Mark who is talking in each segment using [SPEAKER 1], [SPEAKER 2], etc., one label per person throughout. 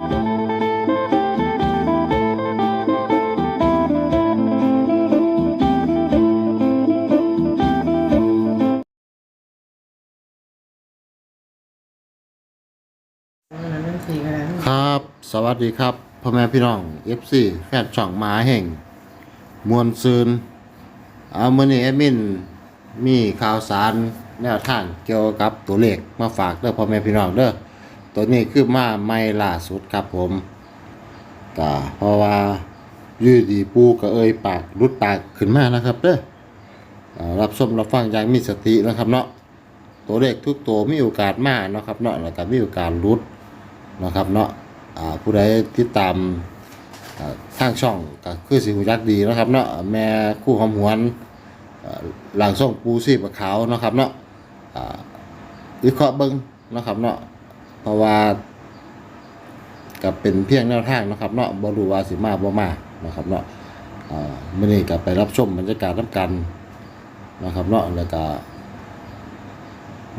[SPEAKER 1] ครับ สวัสดีครับพ่อแม่พี่น้อง FC แฟนช่องหมาแห่ง มวลซืนเอามื้อนี้แอดมิน มีข่าวสารแนวทางเกี่ยวกับตัวเลขมาฝากเด้อพ่อแม่พี่น้องเด้อ ตัวนี้คือมาใหม่ล่าสุดครับผมก็เพราะว่ายืดดีปูก็เอ่ยปากรุดปากขึ้นมานะครับเด้ออ่ารับชมรับฟังอย่างมีสตินะครับเนาะตัวเลขทุกตัวมีโอกาสมาเนะครับเนาะแล้วก็มีโอกาสรุดนะครับเนาะผู้ใดติดตามทางช่องก็คือสิหูจักดีนะครับเนาะแม่คู่หอมหวน่าหลังส่งปูซีปะขาวนะครับเนาะอ่าวิเคราะห์เบิ่งนะครับเนาะ เพราะว่าก็เป็นเพียงแนวทางนะครับเนาะบรูวาสิมาบ่มานะครับเนาะอ่ามื้อนี้ก็ไปรับชมบรรยากาศนํกันนะครับเนาะแล้วก็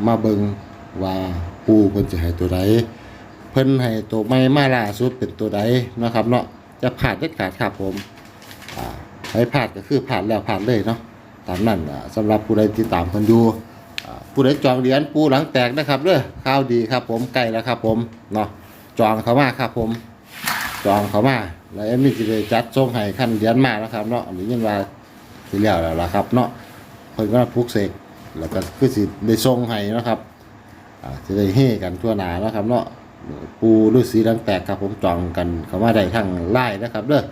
[SPEAKER 1] มาเบิงว่าปูเพิ่นสิให้ตัวใดเพิ่นให้ตัวใหม่มาล่าสุดเป็นตัวใดนะครับเนาะจะผ่านเด็ดขาดครับผมให้ผ่านก็คือผ่านแล้วผ่านเลยเนาะตามนั้นอ่าสำหรับผู้ใดติดตามเพิ่นอยู่ ผู้ใดจองเหรียญปูหลังแตกนะครับเด้อข่าวดีครับผมใกล้แล้วครับผมเนาะจองเขามาครับผมจองเขามาแล้วเอ็มนี่สิได้จัดส่งให้คันเหรียญมานะครับเนาะอันนี้ยินว่าสิแล้วแล้วล่ะครับ เนาะเพิ่นก็ปลุกเสกแล้วก็คือสิได้ส่งให้นะครับอ่าจะได้เฮกันทั่วหนาเนาะครับ เนาะปูฤาษีดังแตกครับผมจองกันเขามาได้ทั้งไล่นะครับเด้อ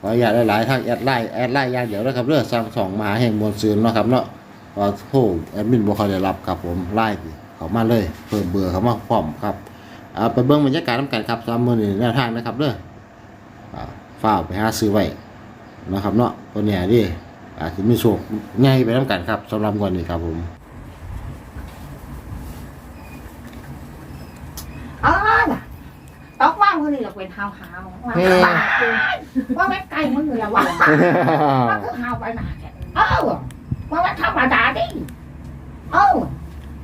[SPEAKER 1] ขออนุญาตหลายๆทางแอดไลน์แอดไลน์ย่างเดียวนะครับเด้อสั่งสองมาแห่งมวลซืนเนาะครับเนาะ พอโทรแอดมินบ่ค่อยได้รับครับผมไล่เข้ามาเลย เพิ่มเบอร์เข้ามาพร้อมครับอ่าไปเบิ่งบรรยากาศน้ำกันครับสามมื้อนี้แนวทางนะครับเด้ออ่าฝ้ากไปหาซื้อไว้นะครับเนาะตัวเนี้ยดิอาจจะมีโชคง่ายไปน้ำกันครับสำหรับวันนี้ครับผม
[SPEAKER 2] เออน่ะตอกว่ามือนี่เราเป็นหาวหาวว่า
[SPEAKER 1] อืม
[SPEAKER 2] บ้าว่าแม่ไก่มือเราว่าว่าคือหาวไปหนาแค่เออ ว่าแม่ธรรมดาดิเออ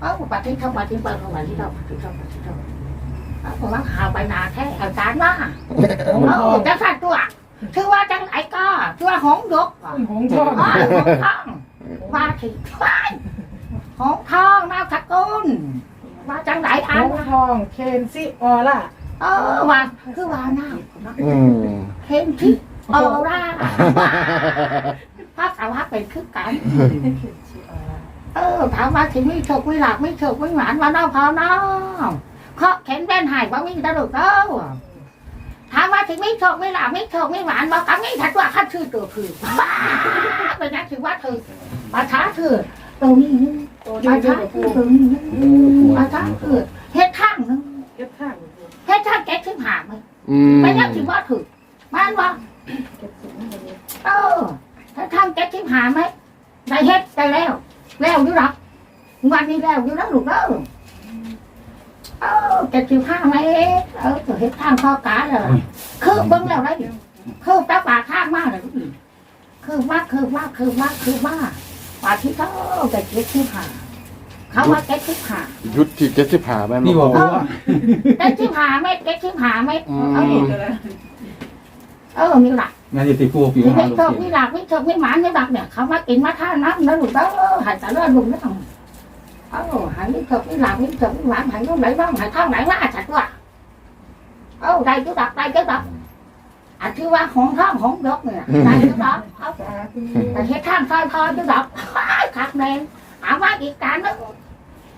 [SPEAKER 2] เออปฏิทินปฏิบัติปฏิบัติปฏิบัติปฏิบัติเออว่าหาวไปหนาแค่อาจารย์ว่าเออจะสั่นตัวชื่อว่าจังไหนก็ชื่อว่าหงยก
[SPEAKER 3] หงทอง
[SPEAKER 2] อ๋อหงทองว่าถึงหงทองนามสกุลว่าจังไหน
[SPEAKER 3] ห
[SPEAKER 2] อัน
[SPEAKER 3] งทองเคนซิออร่า
[SPEAKER 2] เออว่าคือว่าหน้า
[SPEAKER 1] อืม
[SPEAKER 2] เห็น ที่ออร่าภาษาว่าเป็นคือกัน เออถามว่าถึงไม่ฉกไม่หลักไม่ฉกไม่หวานว่าน้าพอน้องเคาะเข็นแว่นหายว่าไม่ตลกเด้อถามว่าถึงไม่ฉกไม่หลักไม่ฉกไม่หวานบอกกันไม่ถัดว่าข้าชื่อตัวคือบ้าเป็นนักถือว่าเธอมาช้าเธอตรงนี้นึง
[SPEAKER 3] ตัว
[SPEAKER 2] มา
[SPEAKER 3] นี้
[SPEAKER 2] ช้า
[SPEAKER 3] กับ
[SPEAKER 2] เธ
[SPEAKER 3] ปู
[SPEAKER 2] อตรงนี้นึงมาช้าเธอเฮ็ดข้างนึง
[SPEAKER 3] เก็บข้าง
[SPEAKER 2] เฮ็ดข้างแกขึ้นหาไหม
[SPEAKER 1] อืม
[SPEAKER 2] ไม่นักถือว่าถือมันว่า
[SPEAKER 3] เก็บสูงแบบนี้
[SPEAKER 2] เออถ้าทำแก๊สทิมหาไหมได้เฮ็ดได้แล้ว แล้วอยู่หรอกวันนี้แล้วอยู่แล้วลูกเด้อเออแก๊สทิมห้าไหมเออจะเฮ็ดทางข้อกาเลยคือเบิ้งแล้วได้คือตาปากข้างมากเลยคือมากคือมากคือมากคือมากปาที่เขาแก๊สทิมหาเขาว่าแก๊สทิมหา
[SPEAKER 1] ยุดที่เจ็ดสิบห้าแม่น
[SPEAKER 4] นี่บอก
[SPEAKER 2] เอ
[SPEAKER 4] ว่า
[SPEAKER 2] อแก๊สทิมหาไหมแก๊สทิมหาไหมเออ เออมีหลัก
[SPEAKER 4] งานจะติดกูปี
[SPEAKER 2] มี
[SPEAKER 4] ห้า
[SPEAKER 2] ไม่
[SPEAKER 4] ลูก
[SPEAKER 2] ชอบ
[SPEAKER 4] เกี
[SPEAKER 2] มีหลักไม่ชอบไม่หมานไม่ดักเนี่ยเขามากินมาท่าน้ำแล้วลูกเด้อหายแต่เลือดลุงไม่ต้องเออหายไม่ชอบไม่หลักไม่ชอบไม่หวานหายต้องไหนบ้างหายข้างไหนว่าจัดว่าเออได้จุดดักได้จุดดักอันที่ว่าของท่องของยกเนี่ยได้จุดดักเอา
[SPEAKER 3] สาธุ
[SPEAKER 2] แต่เฮ็ดท่างซอยทอยจุดดักขักแดงหาว่าอีกการนึง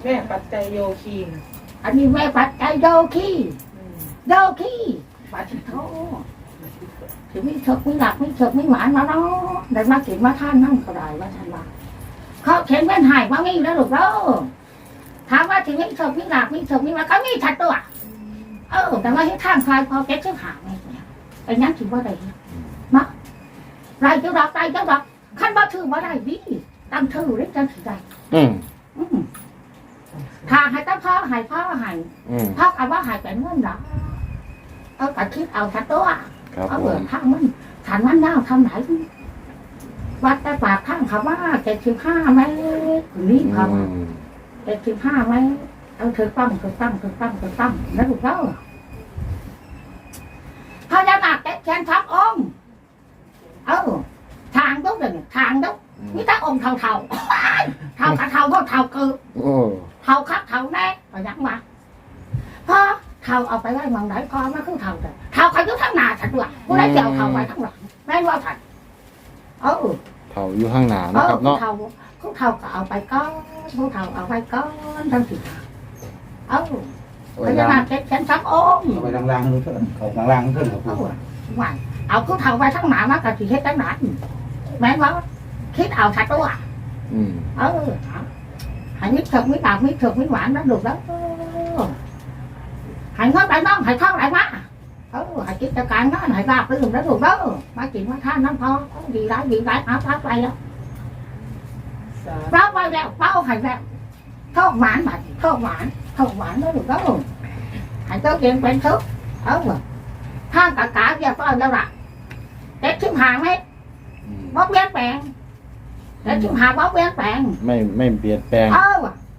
[SPEAKER 3] แม่ปัจจัยโยคีน
[SPEAKER 2] อันนี้แม่ปัดใจโยคีโยคีปัดโท ถึงไม่ชอบไม่หลักไม่ชอบไม่หวานมาเนาะได้มากินมาท่านนั่งก็ได้ว่าท่านว่าเขาเขียนเป็นหายว่ามีแล้วลูกเด้อถามว่าถึงมีศพมีหลักมีศพมีมาก็มีชัดตัวเออแต่ว่าที่ข้างคลายพอเก็ตชื่อหาไงเนี่ยไอ้นั้นถือว่าได้มาไรเจ้าดอกไรเจ้าดอกขั้นว่าถือว่าได้ดีตั้งถือเรียกจังถือได้
[SPEAKER 1] อืม
[SPEAKER 2] อืมถ้าให้ตั้งพ่อใหายพ่อใหาย
[SPEAKER 1] อืม
[SPEAKER 2] พ่อกับว่าใหายเป็นเงินหรอเออกระคิดเอาชัดตัว
[SPEAKER 1] ครับ
[SPEAKER 2] เอา
[SPEAKER 1] ผ
[SPEAKER 2] เบื่อ
[SPEAKER 1] ม
[SPEAKER 2] ข้างมันฐานมันน่าทำไหนวัดแต่ปากข้างเขาว่าเจ็ดสิบห้าไหมนี่เขา
[SPEAKER 1] อืม
[SPEAKER 2] เจ็ดสิบห้าไหมเอาเธอตั้งเธอตั้งเธอตั้งเธอตั้งแล้วถูกแล้วแขนทับองค์เออทางต้องเลยทางต้องมีแต่องค์เท่าเท่าๆเท่ากับเท่าเพราะเท่าเกิน
[SPEAKER 1] โอ้
[SPEAKER 2] เท่าคักเท่าแน่ก็ยังว่าพอเท่าเอาไปไว้มองไหนก็มาคือเท่าแต่ เท่าใครก็ทั้งหน้าฉันด้วยกูได้เกี่ยวเท่าไว้ทั้งหลังแม่นว่าฉันเออ
[SPEAKER 1] เผาอยู่ข้างหน้า
[SPEAKER 2] เอ
[SPEAKER 1] เนาะ
[SPEAKER 2] อ
[SPEAKER 1] ครับ
[SPEAKER 2] ผู้
[SPEAKER 1] เนาะ
[SPEAKER 2] เท่าผู้เท่าก็เอาไปก้อนผู้เท่าเอาไปก้อนทั้งสี่เออ
[SPEAKER 1] โอ้
[SPEAKER 2] พ
[SPEAKER 1] ย
[SPEAKER 2] ญา
[SPEAKER 1] ค
[SPEAKER 2] นา
[SPEAKER 1] รั
[SPEAKER 2] ค
[SPEAKER 1] บ
[SPEAKER 2] เจ็ดแสนสามองค์
[SPEAKER 4] เอาไปล่างๆขึ้นเถอะเขาล่างๆขึ้นครับ
[SPEAKER 2] เอา
[SPEAKER 4] ปู
[SPEAKER 2] อะว่าเอาผู้เท่าไปทั้งหนามากะสิเฮ็ดจังไหนแม่นว่าคิดเอาชัดตัว
[SPEAKER 1] อืม
[SPEAKER 2] เออเอาใหายมิตรเถิกมิตรดาบมิตรเถิกมิตรหวานนั่นลูกแล้วเออใหายเงินไหลน้องใหายท่องไหลมา เออใหายกิจการนั่นใหายราบรื่นแล้วลูกเด้อมากินมาทานน้ำพอเออดีร้ายดีร้ายเอาพักไปแล้ว
[SPEAKER 3] สา
[SPEAKER 2] รับไปแล้วเป้าใหายแล้วทอกหวานบัดทอกหวานทอกหวานแล้วลูกเด้อใหายเจ้าเก่งเป็นทุกเออทางกะกาเรียบร้อยแล้วล่ะเด็กชิมหางไหม
[SPEAKER 1] อืม
[SPEAKER 2] บ่เปลี่ยนแปลงเด็กชิมหางบ่เปลี่ยนแปลง
[SPEAKER 1] ไม่ไม่เปลี่ยนแปลง
[SPEAKER 2] เออ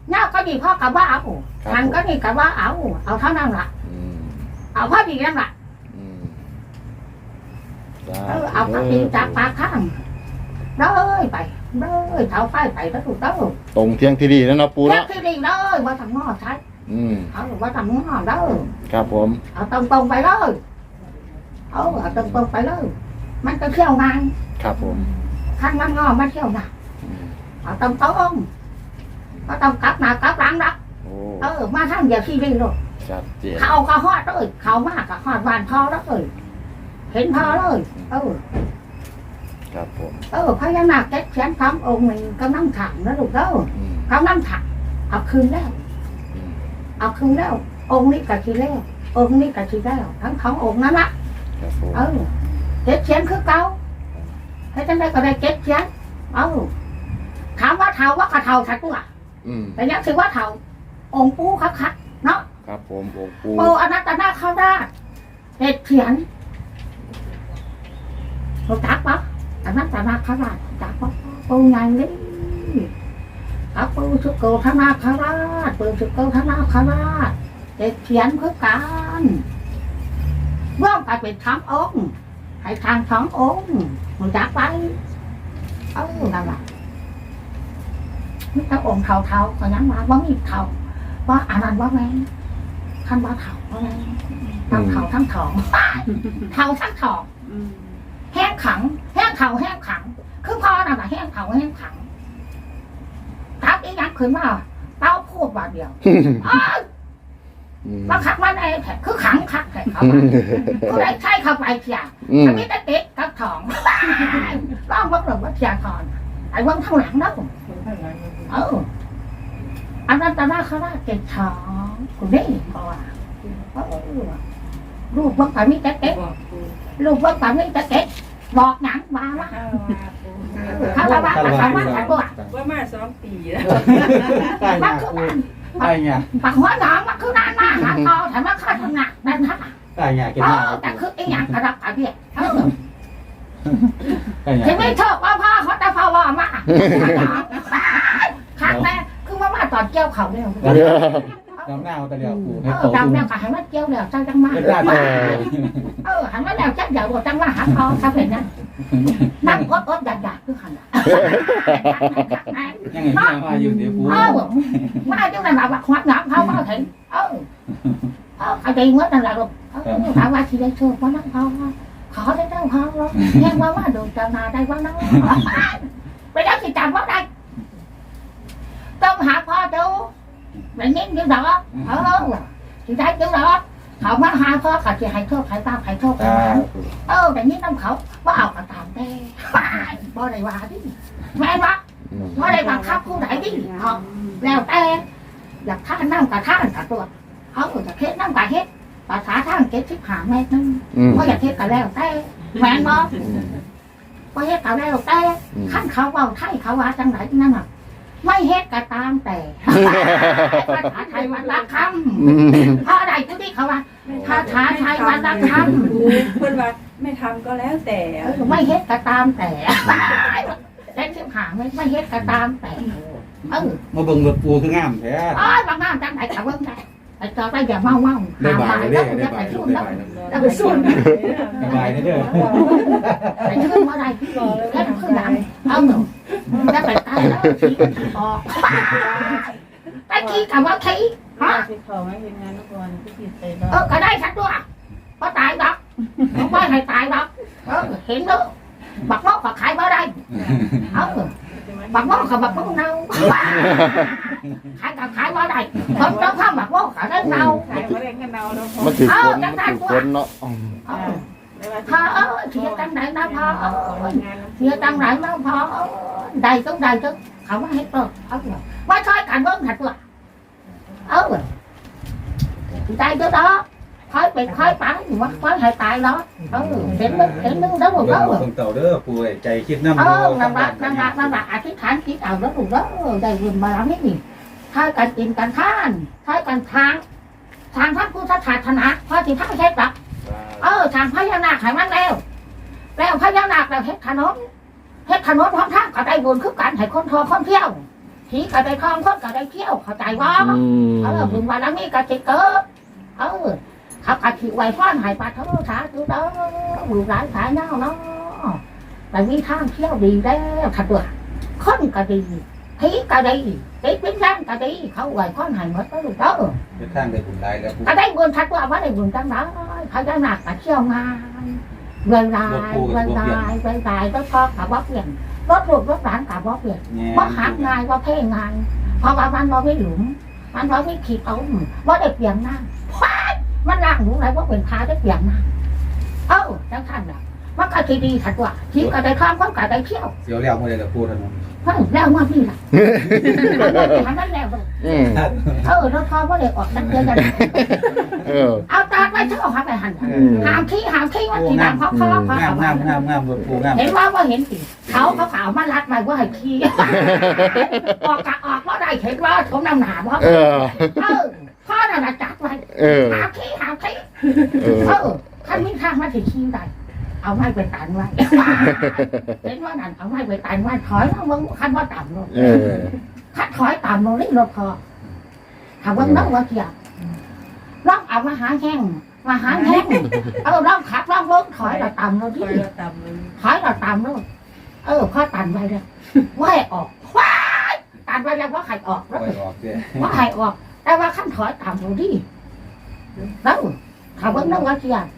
[SPEAKER 2] เน่าก็ดีพ่อกับว่าเอา
[SPEAKER 1] ครับ
[SPEAKER 2] ทางก็ดีกับว่าเอาเอาเท่านั้นละ
[SPEAKER 1] อืม
[SPEAKER 2] เอาพ่อดีนั่นละ
[SPEAKER 1] อืม
[SPEAKER 2] เออเอากับดีจากปากข้างเลยไปเลยเท้าไฟไปแล้วถูกต้อง
[SPEAKER 1] ตรงเที่ยงที่ดีแล้วเนาะปู
[SPEAKER 2] แค่
[SPEAKER 1] เนาะ
[SPEAKER 2] ที่ดีเลยว่าทำหม้อใช้
[SPEAKER 1] อืม
[SPEAKER 2] เอาว่าทำหม้อเลย
[SPEAKER 1] ครับผม
[SPEAKER 2] เอาตรงตรงๆไปเลยเอาเอาตรงตรงๆไปเลยมันจะเที่ยวงาน
[SPEAKER 1] ครับผม
[SPEAKER 2] ข้างมันงอมาเที่ยวงาน
[SPEAKER 1] อืม
[SPEAKER 2] เอาตรงตรงๆก็ต้องกลับหน้ากลับหลังนะ
[SPEAKER 1] โอ้
[SPEAKER 2] เออมาทางเดียวที่ดีเลย
[SPEAKER 1] ชัดเจน
[SPEAKER 2] เขาก็ฮอดเลยเขามากกับฮอดวานพอแล้วเลย เห็นพอเลยเออ
[SPEAKER 1] ครับผม
[SPEAKER 2] เออพญานาคเจ็ดแสนสามองค์นี่กำลังถังนะลูกเด้อ
[SPEAKER 1] อืม
[SPEAKER 2] กำลังถังเอาคืนแล้ว
[SPEAKER 1] อืม
[SPEAKER 2] เอาคืนแล้ว องค์นี้กับทีแล้วองค์นี้กับทีแล้วทั้งสององค์นั้นละ
[SPEAKER 1] ครับผม
[SPEAKER 2] เออเจ็ดแสนคือเก่าให้จังได้ก็ได้เจ็ดแสนเออถามว่าเท่าว่ากระเท่าชัดตัว
[SPEAKER 1] อืม
[SPEAKER 2] แต่ยังถือว่าเท่าองค์ปูคักคักๆเนาะ
[SPEAKER 1] ครับผมโอ้ปู
[SPEAKER 2] โออนัตตนาเข้าได้เจ็ดเสียน รู้จักปะอนัตตนาเข้าได้จักปะปูไงนี่อาปูสุโกธนาคาราชปูสุโกธนาคาราชเจ็ดเสียนเพื่อการร่วมกันเป็นสามองค์ให้ทางสององค์รู้จักไปเออนั่นแหละมีแต่องค์เท่าๆก็ยังมาว่ามีเท่าว่าอันนั้นว่าแม่งท่านว่าเถาอะไรทั้งเถาทั้งถองเถาทั้งถองแห้ง ขัง แห้งเถาแห้งขัง คือพ่อน่ะนะแห้งเถาแห้งขังทับอีกอย่างขึ้นมาเต้าพูดว่าเดียวอ้าว
[SPEAKER 1] อืม
[SPEAKER 2] ว่าขังมันไอ้แผลคือขังคักแผลเขาว่าคือได้ใช้เข้าไปเสีย
[SPEAKER 1] อืม
[SPEAKER 2] อันนี้ตะเต็กกับถองร้องว่าหลงว่าเสียถอนไอ้เบิ่งข้างหลังเนาะ
[SPEAKER 3] คนข้างหลัง
[SPEAKER 2] เอออันนั้นตาหน้าเขาว่าเก็บช้องคุณนี่เพราะว่าเออลูกเบิ่งไปมีแต่เก็บ
[SPEAKER 3] บอกปู
[SPEAKER 2] ลูกเบิ่งไปมีแต่เก็บ บอกหนังมาว่า
[SPEAKER 3] ข้าวว่าปู
[SPEAKER 2] เขาว่าเขาว่าเขาว่าเขาว่า
[SPEAKER 3] ว่ามาสองปีแล้ว
[SPEAKER 4] ใต้เนี่ยปูใต้เนี่ย
[SPEAKER 2] ปักหัวหนองมันคือนานมากหาทอแต่ว่าข้าทำงานนั่นฮะ
[SPEAKER 4] ใต้เนี่ยเก็บ
[SPEAKER 2] เอ
[SPEAKER 4] หน้า
[SPEAKER 2] อแต่คือไอ้หยังกระดับกระเบียดเออ
[SPEAKER 4] ใต้เนี่ย
[SPEAKER 2] ถึงไม่ชอบว่าพ่อเขาแต่พ่อว่ามาขาดแม่คือว่ามาตอนเกี่ยวเขาเนี่ย
[SPEAKER 4] น้ำหน้าเอาแต่เดียวปู
[SPEAKER 2] เอ
[SPEAKER 4] ให้
[SPEAKER 2] อ
[SPEAKER 4] โต
[SPEAKER 2] จำ
[SPEAKER 4] ตุ้ม
[SPEAKER 2] เนี่ยก็ให้มันเกี่ยวแล้วจังจังมา
[SPEAKER 4] เป็นราช
[SPEAKER 2] เออหันมาแล้วจักอยากบอกจังว่าหาทองทำเป็นนะนั่งกดกดอยากอยากคือหันอะ
[SPEAKER 4] ยังไงพี่ยังว่าอยู่เดี๋ยวปู
[SPEAKER 2] เออมาจังนั้นแบบควักน้ำเขามาถึงเออเออไอ้ดีเมื่อนั่นแหละลูกเออถามว่าที่ ได้โชคว่านั่งเขาขอได้เจ้าเขาแย่งว่าว่าดูเจ้านาได้ว่านั่งไปแล้วสิจำว่าได้ต้องหาพ่อดูไม่นิ่งอยู่ดอกเออสิได้อยู่ดอกเขามาหาพ่อเขาจะให้โชคให้ตาให้โชคให้มาเออแต่นี่น้ำเขาว่าเอากระตามแต่บ่ได้ว่าดิแม่นวะ
[SPEAKER 1] อืม
[SPEAKER 2] บ่ได้บังคับผู้ใดดิเอาแล้วแต่อยากท่านนั่งกับท่านกับตัวเขาจะเฮ็ดนั่งกับเฮ็ดภาษาทางเก็บชิบหาแม่นึง
[SPEAKER 1] อืม
[SPEAKER 2] เพราะอยากเฮ็ดกันแล้วแต่แม่นบ่
[SPEAKER 1] อืม
[SPEAKER 2] เพราะเฮ็ดกันแล้วแต่
[SPEAKER 1] อืม
[SPEAKER 2] ขั้นเขาเว่าไทยเขาว่าจังไหนนั่นน่ะ ไม่เฮ็ดก็ตามแต่ภาษาไทยมันละค
[SPEAKER 1] อืมำ
[SPEAKER 2] เพราะอะไรกูที่เขาว่าภาษาไทยมันละคำ
[SPEAKER 3] เพื่อนว่าไม่ทำก็แล้วแต่
[SPEAKER 2] เออไม่เฮ็ดก็ตามแต่แต่ชิบหาไม่ไม่เฮ็ดก็ตามแต่เออ
[SPEAKER 4] มาเบิ่งรถปูคืองามแท้
[SPEAKER 2] อ้อยบางงานจังไหนกับเบิ่งได้ไอ้จอได้อย่าเมาเมา
[SPEAKER 4] ได้บ่ายได้
[SPEAKER 2] แล้ว
[SPEAKER 4] ได้
[SPEAKER 2] จะไป
[SPEAKER 4] บ่าย
[SPEAKER 2] ชุ่ม
[SPEAKER 4] ได้
[SPEAKER 2] แล้ว
[SPEAKER 4] บ่าย
[SPEAKER 2] จะไปส่วน
[SPEAKER 4] สบายเด้อ
[SPEAKER 2] ไปขึ้นมาได้ที่แค่ขึ้นหลังเอาหนู จะไปตายแล้วขี้ออกไปขี้กับว่าขี้ฮะ
[SPEAKER 3] สิเขาไม่เห็นงานทุกวันที่ติดใจด
[SPEAKER 2] เออก็ได้สักตัวเพราะตายดอกไม่ให้ตายดอกเออเห็นเด้อบักมอกก็ขายมาได้เออบักมอกกับบักมอกเน่าขายกับขายมาได้คนเจ้าข้ามบักมอกก็ได้เน่า
[SPEAKER 3] ขายมาเล่นกันเอาแล้วพอ
[SPEAKER 1] มันถือฝนมันถือฝนเนาะอืม
[SPEAKER 2] เออ พอเอเสียจังไหนนะพอเอเสียจังไหนนะพอเออได้ต้องได้ต้องเขาไม่ให้เปิดเอาเถอะว่าช่วยกันเบิ่งถัดตัวเออได้เด้อ đó ค่อยเป็นค่อยปังอยู่ว่าค่อยให้ตาย đó เออเห็นมึงเห็นมึง đó หมด
[SPEAKER 4] เบิ่
[SPEAKER 2] đó
[SPEAKER 4] งเต่าเด้อปูใจคิดน้ำ
[SPEAKER 2] เออนั่นละนั่นละนั่นละอธิษฐานจิตเอาแล้วถูก เทศหลักเออทางพญานาคให้มันแล้ว แล้วพญานาคแล้วเฮ็ดถนนเฮ็ดถนนพร้อมทางก็ได้บุญคือกันให้คนทอคนเที่ยวผีก็ได้ทองคนก็ได้เที่ยวเข้าใจว่า
[SPEAKER 1] อืม
[SPEAKER 2] เออบุญบารมีก็จะเกิดเออขับกะทิไว้ฟ้อนให้ปลาเท่าสาธุเด้อบุญหลายสายเน่าเนาะแต่มีทางเที่ยวดีแล้วขัดตัวคนก็ดีผีก็ดีติดวิญญาณก็ดีเขาไว้ฟ้อนให้หมดก็ลูกเด้อ
[SPEAKER 4] เป็นทางได้บุญได้แล้วปู
[SPEAKER 2] ก็ได้บุญขัดตัวว่าได้บุญจังได้ พญานาคก็เที่ยวงานเวลาเวลาเวลาก็พอกับว่าเปลี่ยนรถลูกรถหลานกับว่าเปลี่ยน
[SPEAKER 4] แง่
[SPEAKER 2] ว่าหักง่ายว่าเพ่งง่ายเพราะว่ามันบ่ไม่หลุม มันบ่ไม่ขีดเอาว่าได้เปลี่ยนหน้าว้ายมันล่างหนูไหนว่าเป็นพาได้เปลี่ยนหน้าเอ้าจังท่านน่ะ มันก็ทีดีขัดว่าทีก็ได้ข้ามก็ได้เที่ยว
[SPEAKER 4] เสียวแล้วเมื่อไรละปูถนน
[SPEAKER 2] เฮ้ยแล้วมาพี่ล่ะมันนั่นแล้ว
[SPEAKER 1] อืม
[SPEAKER 2] เออรถพอว่าได้ออกนักเรียนกัน
[SPEAKER 1] เออ
[SPEAKER 2] เอาตาไปเท่าหาไปหัน
[SPEAKER 1] อืม
[SPEAKER 2] หามขี้หามขี้ว่า
[SPEAKER 4] ปู
[SPEAKER 2] สี
[SPEAKER 4] งาม
[SPEAKER 2] ดำเขาเขา
[SPEAKER 4] งามงามงามงามรถปูงาม
[SPEAKER 2] เห็นว่าว่าเห็นสิเขาเขาขาวมารัดไปว่าให้ขี้ออกกะออกว่าได้เห็นว่าสมน้ำหนาว่า
[SPEAKER 1] เออ
[SPEAKER 2] เออพ่อน่ะนะจัดไว้
[SPEAKER 1] เออ
[SPEAKER 2] หาขี้หาขี้
[SPEAKER 1] เออ
[SPEAKER 2] เออท่านมีทางมาถึงขี้ได้ เอาไม้ไปตันไว้เห็นว่านั่นเอาไม้ไปตันไว้ถอยแล้วมึงคันว่าต่ำลง
[SPEAKER 1] เออ
[SPEAKER 2] คัดถอยต่ำลงนี่รถพอถามว่าน้องว่าเกี่ยวลองเอามาหาแห้งมาหาแห้งเออลองขับลองเบิ้งถอยเราต่ำลงที่
[SPEAKER 3] ต่ำเลย
[SPEAKER 2] ถอยเราต่ำลงเออพ่อตันไว้เลยว่าให้ออกว้ายตันไว้แล้วว่าให้ออก
[SPEAKER 4] ป
[SPEAKER 2] แล้ว
[SPEAKER 4] ล่อยออกเด้
[SPEAKER 2] ว่าให้ออก แต่ว่าขั้นถอยต่ำลงที่แล้วถามว่าน้องว่าเกี่ยว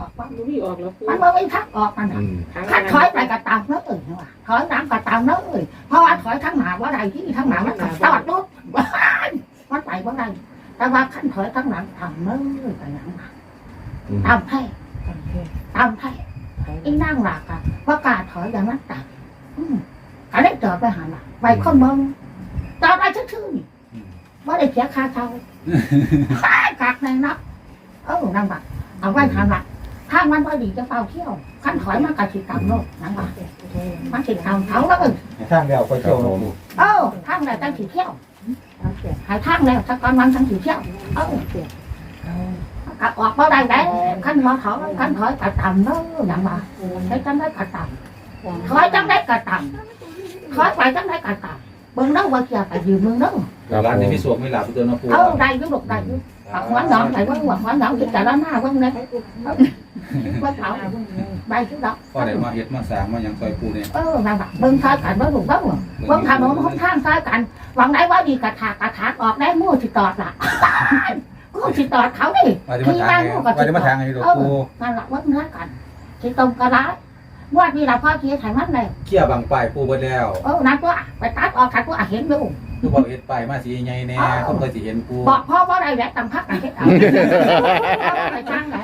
[SPEAKER 2] อยเลยต่ำเลยอืมขั้นว่าต่ำพ่อกะทิ้งก็คือดอกว่าจะออกข้างไหนกะเบิ้งดูมันมีทางออกบ้างอีนั่งนกเย็บบางดูมันมีทางออกบ้าง
[SPEAKER 3] รู้พี่ออกแล้วปู
[SPEAKER 2] มันไม่มีทางออกมันน่ะ
[SPEAKER 1] อืม
[SPEAKER 2] ขั้นถอยไปกะต่ำเนอะเอ้ยว่ะถอยดังกะต่ำเนอะเอ้ยเพราะว่าถอยทั้งหนาว่าใดที่ทั้งหนามันก็ตอดรถมันไปว่าใดแต่ว่าขั้นถอยทั้งหลังต่ำเนอะเอ้ยแต่หลัง
[SPEAKER 1] อืม
[SPEAKER 2] ต่ำแท้ต่ำแท้อีนั่งหลักอะว่ากล้าถอยอย่างนั้นต่ำอืมก็ได้จอดไปหาหลักไปคนเมืองจอดไปชื่อๆนี่ว่าได้เสียค่าเช่าขายกักในนักเออนั่งบักเอาไว้ทางหลัก ถ้ามันพอดีจะเฝ้าเที่ยวขั้นถอยมันกระติดต่ำโลกนั่งบักมันติดต่ำเขาแล้วเออ
[SPEAKER 4] ทางเดียวไปเที่ยวลงปู
[SPEAKER 2] เออทางแล้วตั้งสีเที่ยวหายทางแล้วถ้าก่อนมันตั้งสีเที่ยวเออก็ออกมาได้แล้วขั้นมาถอยขั้นถอยกระต่ำเนอะนั่งบักใช้จังได้กระต่ำถอยจังได้กระต่ำถอยไปจังได้กระต่ำเบิ่งเน้องว่าเกี่ยวไปยืมเบิ่งเน้อง
[SPEAKER 1] ครับ
[SPEAKER 4] ร้าน
[SPEAKER 1] ผ
[SPEAKER 4] นี้
[SPEAKER 1] ม
[SPEAKER 4] มีสวมไม่หลับตัวนะปู
[SPEAKER 2] เออได้อยุบได้อยุบ หักหัวหนอนใส่ว่าหัวหัวหนอนที่แต่ละหน้าเบิ่งเนี่ยว่าเขาได้ชุดดอก
[SPEAKER 4] ก็ได้มาเฮ็ดมาสร้างมาอย่างซอยปูเนี่ย
[SPEAKER 2] เออนั่งบักเบิ่งทายกันเบิ่งถูกเบิ่งเบิ่งถนนหนทางทายกันหวังได้ว่าดีกระถากกระถากออกได้มู่สิตอดล่ะกูสิตอดเขาดิ
[SPEAKER 4] ว่าจะมาทางว่าจะมาทางไอ้ดอกปู
[SPEAKER 2] นั่นละว่าเนื้อกันที่ตรงกระไรว่านี่เราพ่อที่ไทยมันเลย
[SPEAKER 4] เกี่ยบางป้ายปูเบิดแล้ว
[SPEAKER 2] เออนั่นตัวไปตัดออกขัดตัวเห็นอยู่
[SPEAKER 4] คือบอกเฮ็ดป้ายมาสีใหญ่แน่คนก็สิเห็นปู
[SPEAKER 2] บอกพ่อว่าได้แล้วตั้งพักไหนเอาไปจ้างไหน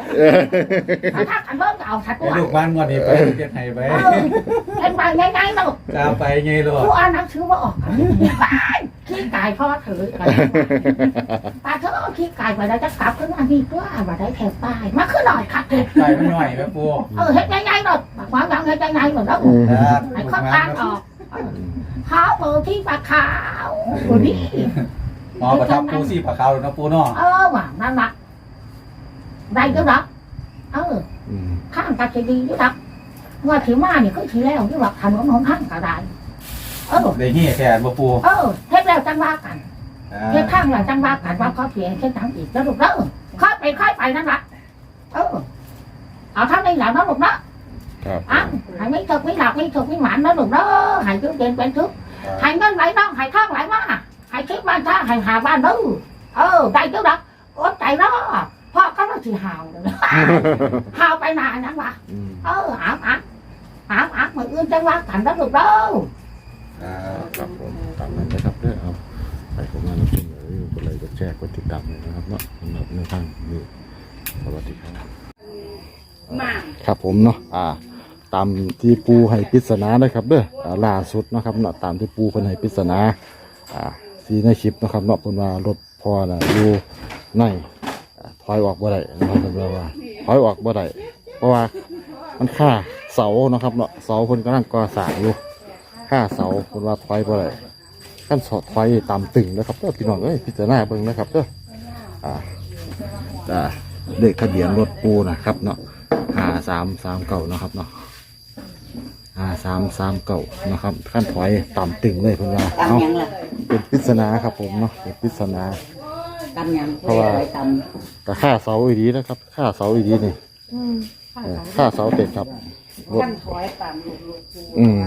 [SPEAKER 2] ถ้าขันเบิ่งเอาขัดตัว
[SPEAKER 4] ไอ้ลูกบ้านงวดนี้ไปเฮ็ดให้ไป
[SPEAKER 2] เออเป็นไปง่ายๆลูก
[SPEAKER 4] ตามไปไงลูก
[SPEAKER 2] ผู้อ่านหนังสือว่าออกกันขี้กายพ่อถือกันปลาเธอขี้กายไปแล้วจะกลับขึ้นมาดีตัวมาได้แถบป้ายมาขึ้นหน่อยครับ
[SPEAKER 4] ไปมันหน่อยแม่ปู
[SPEAKER 2] เออเฮ็ดง่ายๆหน่อยความหลังเฮ็ดง่ายๆหน่อยแล้ว
[SPEAKER 1] อืม
[SPEAKER 4] ครับ
[SPEAKER 2] ไอ้
[SPEAKER 4] ลูก
[SPEAKER 2] ข้อ
[SPEAKER 4] บ้า
[SPEAKER 2] ตานออกเเออ ขาวเบอร์ที่ปากขาวคนนี้
[SPEAKER 4] หมอประทับปูซี่ปลาขาวเนาะปูเนาะ
[SPEAKER 2] เออว่านั่นละได้ก็รับเออ
[SPEAKER 1] อืม
[SPEAKER 2] ข้างกะจะดีก็รับว่าถือมาเนี่ยก็ถือแล้วที่ว่าถนนหนทางกระไดเออ
[SPEAKER 4] ได้เฮียแทนบ่ปู
[SPEAKER 2] เออเฮ็ดแล้วจังว่ากัน
[SPEAKER 4] อ่า
[SPEAKER 2] เฮ็ดข้างแล้วจังว่ากันว่าเขาเสียเช่นทั้งอีกแล้วลูกเด้อค่อยไปค่อยไปนั่นละเออเอาเท่านี้แหละนะลูกนะ ครับอะให้ไม่ถูกไม่หลับไม่ถูกไม่หมันนะลูกเด้อให้จุดเด่นเป็นทุกให้เงินไหลน้องให้ทองไหลมาให้คิดบ้านท่าให้หาบ้านเด้อเออได้จุดดักอดใจเนาะพ่อก็ต้องสิหาวเลยนะหาวไปนานนั่นวะ
[SPEAKER 1] อืม
[SPEAKER 2] เอออาบอาบอาบอาบมืออื่นจังว่ากันแล้วลูกเด้อ
[SPEAKER 4] อ่า
[SPEAKER 1] ครับผมตามนั้นนะครับเด้อเอาไปของงานน้ำเป็นเลยกดไลค์กดแชร์กดติดตามเลยนะครับเนาะสำหรับในทางนี้สวัสดีครับ
[SPEAKER 3] มา
[SPEAKER 1] ครับผมเนาะอ่า ตามที่ปูให้ปริศนานะครับเด้ออ่าล่าสุดนะครับเนาะตามที่ปูเพิ่นให้ปริศนาอ่าสีในคลิปนะครับเนาะเพิ่นว่ารถพอน่ะอยู่ในอ่าถอยออกบ่ได้นะครับเพิ่นว่าว่าถอยออกบ่ได้เพราะว่ามันค่าเสานะครับเนาะเสาเพิ่นกำลังก่อสร้างอยู่ค่าเสาเพิ่นว่าถอยบ่ได้ขั้นสอดถอยตามตึงนะครับเด้อพี่น้องเอ้ยพิจารณาเบิ่งนะครับเด้ออ่าอ่าเลขทะเบียนรถปูนะครับเนาะห้าสามสามเก่านะครับเนาะ ห้าสามสามเก่านะครับขั้นถอยต่ำตึงเลยเพิ่นว่า
[SPEAKER 5] ตำ
[SPEAKER 1] เอา
[SPEAKER 5] หยังล่ะ
[SPEAKER 1] เป็นปริศนาครับผมเนาะเป็นปริศนา
[SPEAKER 5] ตำหยัง
[SPEAKER 1] เพราะว่า
[SPEAKER 5] อไต
[SPEAKER 1] แต่ค่าเสาอีดีนะครับค่าเสาอีดีนี่เออค่าเสาเต็ดครับรถ
[SPEAKER 5] ขั้นถอยตำลูกลูกปู
[SPEAKER 1] อืม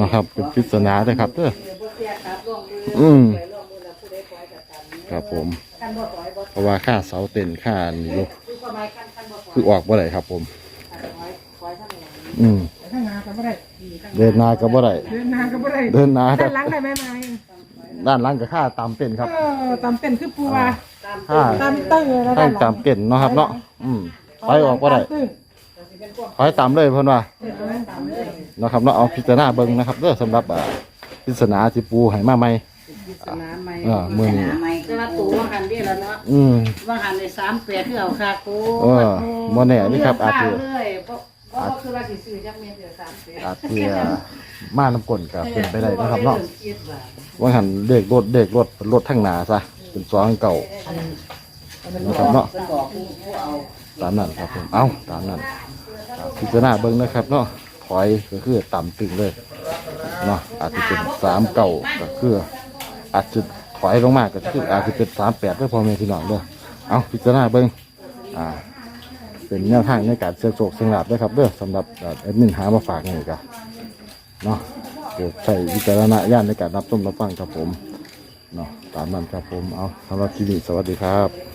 [SPEAKER 1] นะครับ เป็นปริศนาเลยครับเด้อ
[SPEAKER 5] เดี๋ยวบ่เสียครับลงมือ
[SPEAKER 1] อืม
[SPEAKER 5] ไปลงมือแล้วผู้ใดถอยก็ตำ
[SPEAKER 1] ครับผม
[SPEAKER 5] ขั้นบ่ถอยบ่
[SPEAKER 1] เพราะว่าค่าเสาเต็นค่านี่อยู่
[SPEAKER 5] คือประมาณขั้นขั้นบ่ถอย
[SPEAKER 1] คือออกบ่ได้ครับผม
[SPEAKER 5] ขั้นถอยถอยทั้งหลัง
[SPEAKER 1] อืม
[SPEAKER 3] ข้างหน้าก็ไม่ได้
[SPEAKER 1] เดินหนาก็บ่ได้
[SPEAKER 3] เดินหน้าก็ไม่ได้
[SPEAKER 1] เดินหนาก็
[SPEAKER 3] ด้านหลังได้ไหมไหม
[SPEAKER 1] ด้านหลังก็ค่าตามเป็นครับ
[SPEAKER 3] เออตำเป็นคือปูว่า
[SPEAKER 1] ค่า
[SPEAKER 3] ตำตื้อแล้ว
[SPEAKER 1] ให้
[SPEAKER 3] ด้านหลัง
[SPEAKER 1] ตามเป็นเนาะครับเนาะอืมไปออกบ่ได้
[SPEAKER 3] ตำตื้อ
[SPEAKER 1] ถอยตามเลยเพิ่นว่า
[SPEAKER 3] เออตำเลย
[SPEAKER 1] นะครับเนาะเอาพิจารณาเบิ่งนะครับเด้อสำหรับอ่าปริศนาที่ปูให้มาใหม่
[SPEAKER 5] สนามใหม่
[SPEAKER 1] เออมื้อนี้
[SPEAKER 5] สนามใหม่แต่ว่าตัวว่าหันเดียวแล้วเนาะ
[SPEAKER 1] อืม
[SPEAKER 5] ว่าหันในสามแปดที่เอาคาโก้
[SPEAKER 1] เออบ่แน่นี่ครับอาจ
[SPEAKER 5] จะ
[SPEAKER 1] จะ
[SPEAKER 5] เลยเพราะเพราะ ว่าคือว่าสิซื้อจักเม็ดเดียวสามแปด
[SPEAKER 1] อาจจะมาน้ำกลนก็เป็นไปได้นะครับเนาะ
[SPEAKER 5] ริ่มคิดว่า
[SPEAKER 1] ว่าหันเด็กรถเด็กรถรถทั้งหน้าซะเป็นสองเก่านะครับเนาะ
[SPEAKER 5] เพิ่นบอกผู้ผู้เอา
[SPEAKER 1] ตามนั้นครับผมเอ้าตามนั้นอ่าพิจารณาเบิ่งนะครับเนาะถอยก็คือต่ำตึงเลยเนาะอาจจะเป็นสามเก่าก็คืออาจจะถอยลงมาก็คืออาจจะเป็นสามแปดด้วยพ่อแม่พี่น้องเด้อเอาพิจารณาเบิ่งอ่า เป็นแนวทางในการเสี่ยงโศกเสียงลาบด้วยครับเด้อสำหรับเอ่อแอดมินหามาฝากนี่กันเนาะโปรดใช้วิจารณญาณในการรับชมรับฟังครับผมเนาะตามนั้นครับผมเอาสำหรับที่นี่สวัสดีครับ